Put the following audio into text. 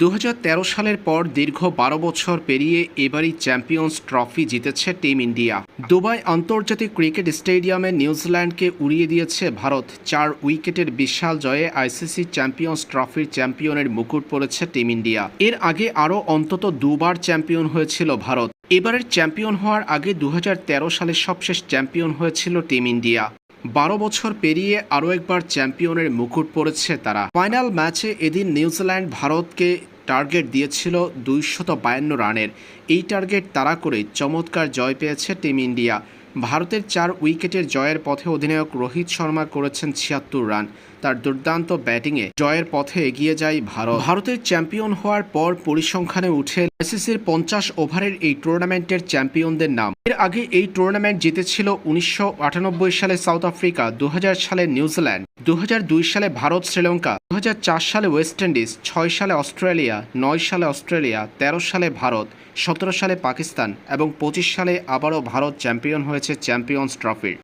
দু হাজার তেরো সালের পর দীর্ঘ বারো বছর পেরিয়ে এবারই চ্যাম্পিয়ন্স ট্রফি জিতেছে টিম ইন্ডিয়া। দুবাই আন্তর্জাতিক ক্রিকেট স্টেডিয়ামে নিউজিল্যান্ডকে উড়িয়ে দিয়েছে ভারত। চার উইকেটের বিশাল জয়ে আইসিসি চ্যাম্পিয়ন্স ট্রফির চ্যাম্পিয়নের মুকুট পড়েছে টিম ইন্ডিয়া। এর আগে আরও অন্তত দুবার চ্যাম্পিয়ন হয়েছিল ভারত। এবারের চ্যাম্পিয়ন হওয়ার আগে দু সালে সবশেষ চ্যাম্পিয়ন হয়েছিল টিম ইন্ডিয়া। বারো বছর পেরিয়ে আরও একবার চ্যাম্পিয়নের মুকুট পড়েছে তারা। ফাইনাল ম্যাচে এদিন নিউজিল্যান্ড ভারতকে টার্গেট দিয়েছিল দুইশত বায়ান্ন রানের। এই টার্গেট তাড়া করে চমৎকার জয় পেয়েছে টিম ইন্ডিয়া। ভারতের চার উইকেটের জয়ের পথে অধিনায়ক রোহিত শর্মা করেছেন ছিয়াত্তর রান। তার দুর্দান্ত ব্যাটিংয়ে জয়ের পথে এগিয়ে যায় ভারত। ভারতের চ্যাম্পিয়ন হওয়ার পর পরিসংখ্যানে উঠে আইসিসির পঞ্চাশ ওভারের এই টুর্নামেন্টের চ্যাম্পিয়নদের নাম। এর আগে এই টুর্নামেন্ট জিতেছিল উনিশশো আটানব্বই সালে সাউথ আফ্রিকা দু হাজার সালে নিউজিল্যান্ড দু হাজার দুই সালে ভারত, শ্রীলঙ্কা দু হাজার চার সালে ওয়েস্ট ইন্ডিজ, ছয় সালে অস্ট্রেলিয়া, নয় সালে অস্ট্রেলিয়া, তেরো সালে ভারত, সতেরো সালে পাকিস্তান এবং পঁচিশ সালে আবারও ভারত চ্যাম্পিয়ন হয়েছে চ্যাম্পিয়ন্স ট্রফির।